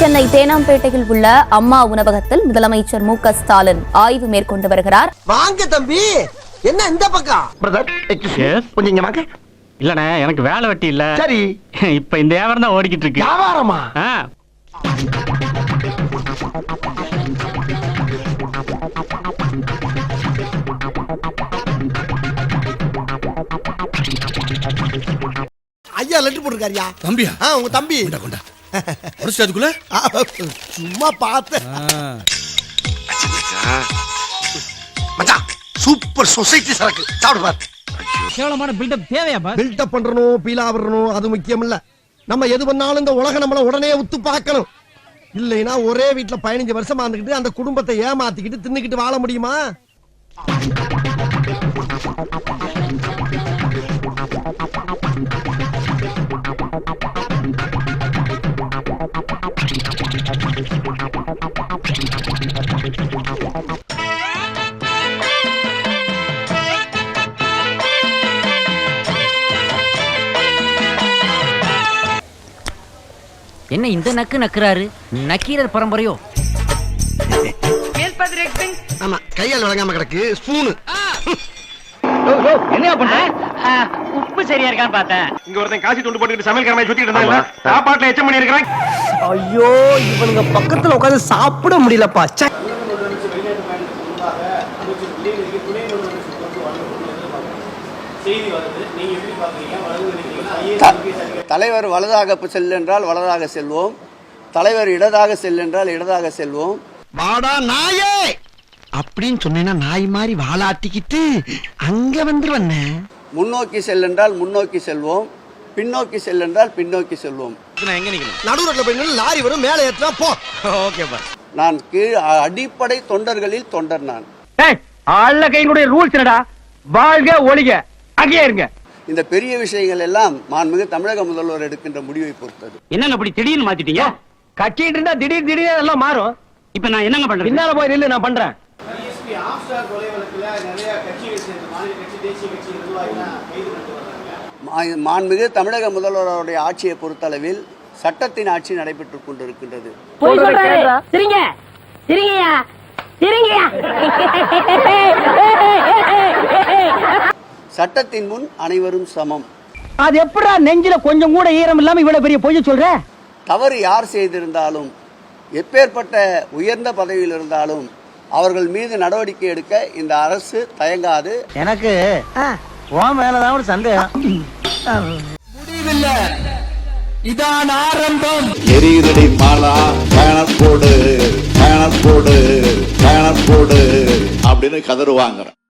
சென்னை தேனாம்பேட்டையில் உள்ள அம்மா உணவகத்தில் முதலமைச்சர் மு க ஸ்டாலின் ஆய்வு மேற்கொண்டு வருகிறார். வாங்க தம்பி. என்ன இந்த பக்கம்? Brother Yes. கொஞ்சம் இங்க வாங்க. இல்லண்ணே எனக்கு வேலை வெட்டி இல்ல. சரி. இப்ப இந்த வியாபாரம் தான் ஓடிக்கிட்டு இருக்கு. வியாபாரமா? ஐயா லெட்டர் போட்டிருக்காருயா தம்பியா? ஆ உங்க தம்பி. கொண்டா. அதுக்குள்ள சும்மா பார்த்தேன். மச்சான் சூப்பர் சொசைட்டி சரக்கு. சாப்பிடு பாரு. கேவலமான பில்டப் தேவையா பாஸ்? பில்டப் பண்றணும் பீலா வரணும் அது முக்கியம் இல்ல நம்ம எது பண்ணாலும் இந்த உலகம் நம்மள உடனே உத்து பார்க்கணும். இல்லைன்னா ஒரே வீட்டுல பதினஞ்சு வருஷமா இருந்துகிட்டு அந்த குடும்பத்தை ஏமாத்திக்கிட்டு தின்னுக்கிட்டு வாழ முடியுமா? என்ன இந்த நக்கு நக்குறாரு? நக்கீரர் பரம்பரையோ? ஆமா கையால் வழங்காம கிடக்கு ஸ்பூனு. என்ன பண்ண உப்பு சரியா இருக்கான்னு பார்த்தேன். இங்க ஒருத்தன் காசி துண்டு போட்டுக்கிட்டு சமையல் கடமை சுத்திட்டு இருந்தாங்க சாப்பாட்டுல எச்சம் பண்ணி இருக்கிறேன் ஐயோ இவனுங்க பக்கத்துல உட்கார்ந்து சாப்பிட முடியலப்பா. ச்சே. தலைவர் வலதாக செல்லென்றால் வலதாக செல்வோம். தலைவர் இடதாக செல்லென்றால் இடதாக செல்வோம். வாடா நாயே! அப்படின்னு சொன்னேன்னா நாய் மாதிரி வாலாட்டிக்கிட்டு அங்க வந்துருவண்ணே முன்னோக்கி செல்லென்றால் முன்னோக்கி செல்வோம். பின்னோக்கி செல்லென்றால் பின்னோக்கி செல்வோம். நடு ரோட்ல போய் நின்னு லாரி வரும் மேலே ஏத்துனா போ. நான் கீழ் அடிப்படை தொண்டர்களில் தொண்டர் நான். ஆள்ல கையினுடைய ரூல்ஸ் என்னடா? வாழ்க ஒளிக அங்கேயே இருங்க. இந்த பெரிய விஷயங்கள் எல்லாம் மாண்புமிகு தமிழக முதல்வர் எடுக்கின்ற முடிவை பொறுத்தது. என்னங்க அப்படி திடீர்னு மாத்திட்டீங்க? கட்டிட்டு இருந்தா திடீர் திடீர் எல்லாம் மாறும். இப்ப நான் என்னங்க பண்றேன் பின்னால போய் நில்லு நான் பண்றேன். மா- மாண்புமிகு தமிழக முதல்வர் அவருடைய ஆட்சியை பொறுத்தளவில் சட்டத்தின் ஆட்சி நடைபெற்றுக் கொண்டிருக்கின்றது. சட்டத்தின் முன் அனைவரும் சமம். அது எப்படா நெஞ்சில கொஞ்சம் கூட ஈரம் இல்லாம இவ்வளவு பெரிய பொய்ய சொல்ற? தவறு யார் செய்திருந்தாலும் எப்பேற்பட்ட உயர்ந்த பதவியில் இருந்தாலும் அவர்கள் மீது நடவடிக்கை எடுக்க இந்த அரசு தயங்காது. எனக்கு உன் மேலதான் ஒரு சந்தேகம். இதான் ஆரம்பம். எரியுதடி மாலா பயணம் போடு பயணம் போடு பயணம் போடு அப்படின்னு கதறுவாங்க